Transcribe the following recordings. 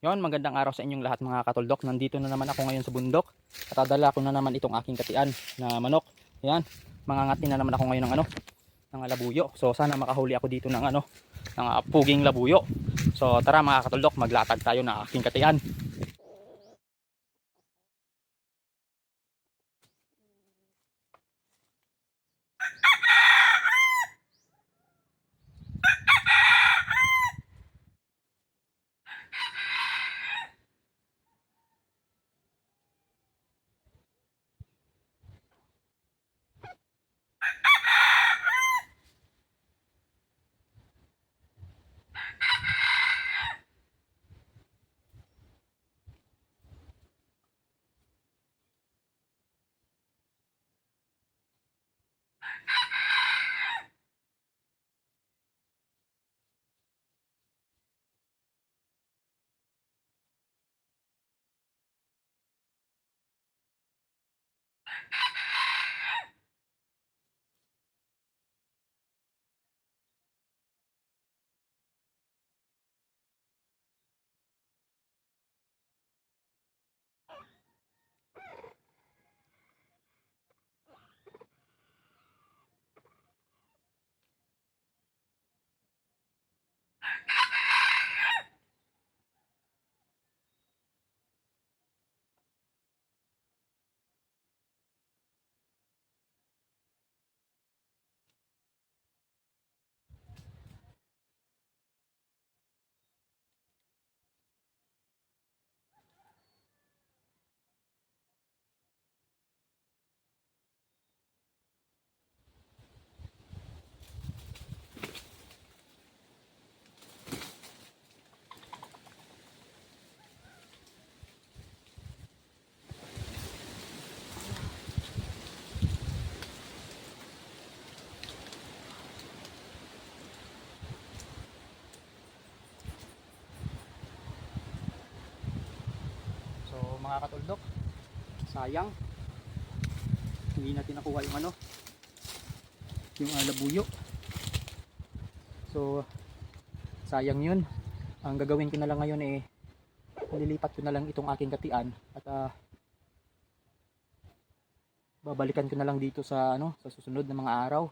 Yon, magandang araw sa inyong lahat mga katuldok. Nandito na naman ako ngayon sa bundok. At dadala ko na naman itong aking katian na manok. Yan, mangangati na naman ako ngayon ng ano, ng labuyo. So sana makahuli ako dito ng ano, ng ah, puging labuyo. So tara mga katuldok, maglatag tayo ng aking katian. Mga katuldok, sayang. Hindi natin nakuha yung ano, yung uh, labuyo. So sayang yun. Ang gagawin ko na lang ngayon eh, nililipat ko na lang itong aking katian at ah, babalikan ko na lang dito sa ano sa susunod na mga araw.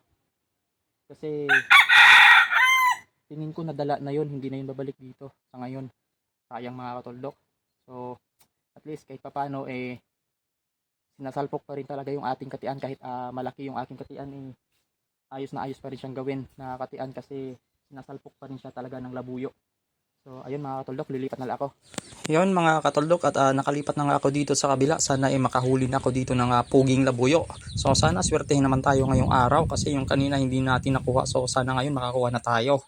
Kasi tingin ko nadala na yun, hindi na yun babalik dito sa ngayon. Sayang mga katuldok. So at least kahit papano eh sinasalpok pa rin talaga yung ating katian kahit ah, malaki yung aking katian eh ayos na ayos pa rin siyang gawin na katian kasi sinasalpok pa rin siya talaga ng labuyo. So ayun mga katuldok, lilipat na ako. Yun mga katuldok at ah, nakalipat na nga ako dito sa kabila. Sana ay makahuli na ako dito ng ah, puging labuyo. So sana swertehin naman tayo ngayong araw kasi yung kanina hindi natin nakuha. So sana ngayon makakuha na tayo.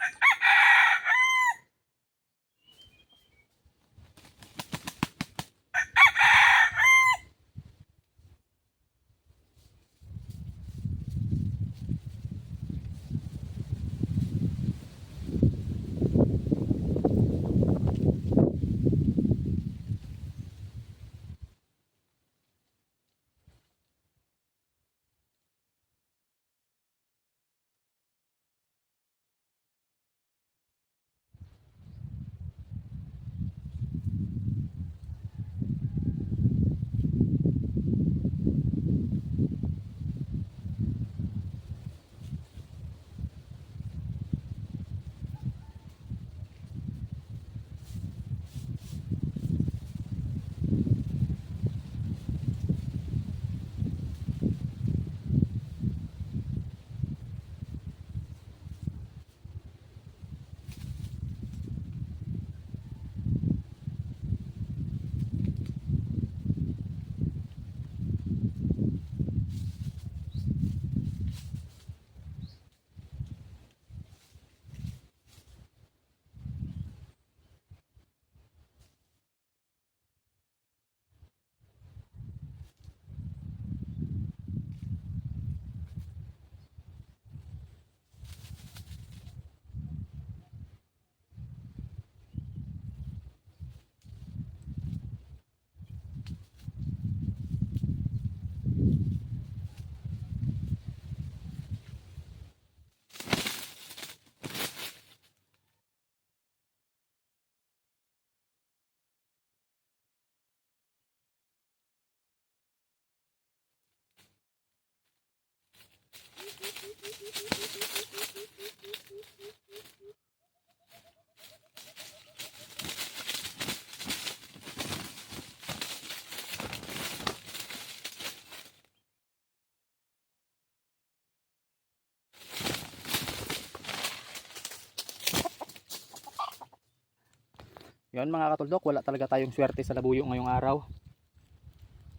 Yun mga katuldok, wala talaga tayong swerte sa labuyo ngayong araw.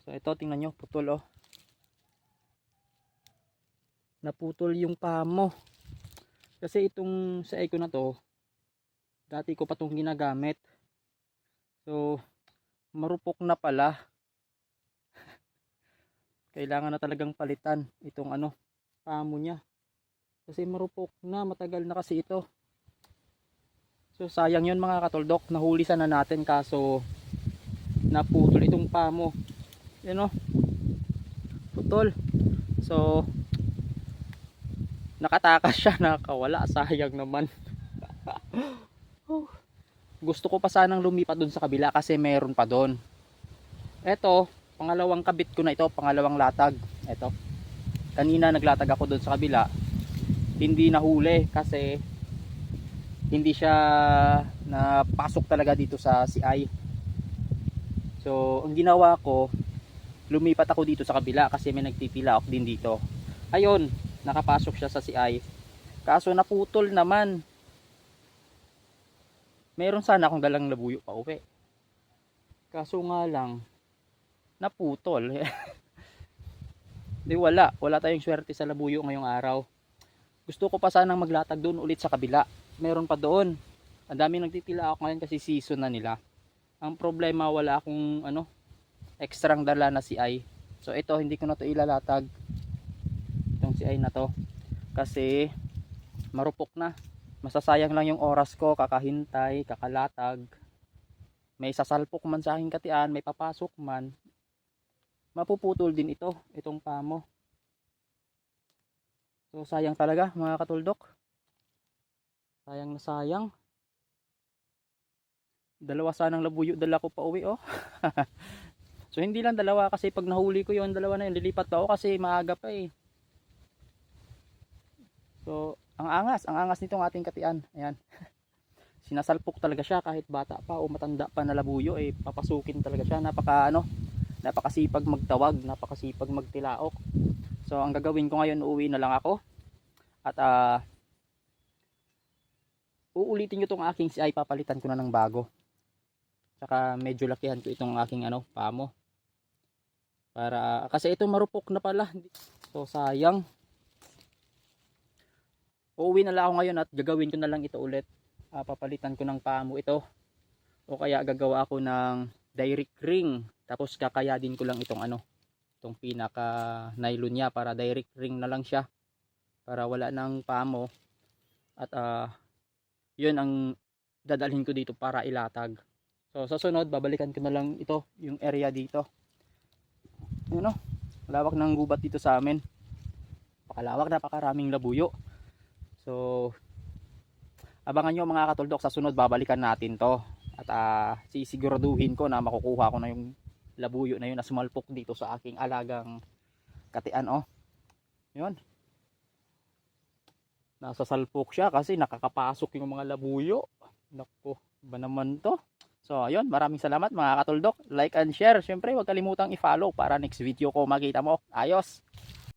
So ito, tingnan nyo, putol oh. Naputol yung pamo. Kasi itong sa eco na to, dati ko pa itong ginagamit. So, marupok na pala. Kailangan na talagang palitan itong ano, pamo niya. Kasi marupok na, matagal na kasi ito. So sayang yun mga katuldok, nahuli sana natin kaso naputol itong pamo. Yan o. Putol. So nakatakas siya, nakawala. Sayang naman. Oh. Gusto ko pa sanang lumipat dun sa kabila kasi meron pa doon. Eto, pangalawang kabit ko na ito, pangalawang latag. Eto. Kanina naglatag ako doon sa kabila. Hindi nahuli kasi hindi siya napasok talaga dito sa CI. So, ang ginawa ko, lumipat ako dito sa kabila kasi may nagtitila ako din dito. Ayun, nakapasok siya sa CI. Kaso naputol naman. Meron sana akong dalang labuyo pa uwi. Kaso nga lang, naputol. Di wala, wala tayong swerte sa labuyo ngayong araw. Gusto ko pa sanang maglatag doon ulit sa kabila meron pa doon. Ang dami nagtitila ako ngayon kasi season na nila. Ang problema wala akong ano extrang dala na CI. So ito hindi ko na to ilalatag. Itong CI na to kasi marupok na. Masasayang lang yung oras ko kakahintay, kakalatag. May sasalpok man sa aking katian, may papasok man. Mapuputol din ito, itong pamo. So sayang talaga mga katuldok. Sayang na sayang. Dalawa sanang labuyo dala ko pa uwi oh. so hindi lang dalawa kasi pag nahuli ko yon dalawa na yun lilipat pa ako kasi maaga pa eh. So ang angas, ang angas nitong ating katian. Ayan. Sinasalpok talaga siya kahit bata pa o matanda pa na labuyo eh papasukin talaga siya. Napaka ano, napakasipag magtawag, napakasipag magtilaok. So ang gagawin ko ngayon uuwi na lang ako. At uh, uulitin nyo itong aking CI papalitan ko na ng bago. Saka medyo lakihan ko itong aking ano pamo. Para kasi ito marupok na pala. So sayang. Uuwi na lang ako ngayon at gagawin ko na lang ito ulit. Uh, papalitan ko ng pamo ito. O kaya gagawa ako ng direct ring. Tapos kakayadin ko lang itong ano itong pinaka nylon niya para direct ring na lang siya. Para wala nang pamo. At uh, yun ang dadalhin ko dito para ilatag. So sa sunod babalikan ko na lang ito yung area dito. Yun o lawak ng gubat dito sa amin. Pakalawak napakaraming labuyo. So abangan nyo mga katuldok sa sunod babalikan natin to. At uh, sisiguraduhin ko na makukuha ko na yung labuyo na yun na sumalpok dito sa aking alagang katian oh. Yun nasa salpok siya kasi nakakapasok yung mga labuyo. Nako ba naman to? So ayun maraming salamat mga katuldok. Like and share. Syempre huwag kalimutang i-follow para next video ko makita mo. Ayos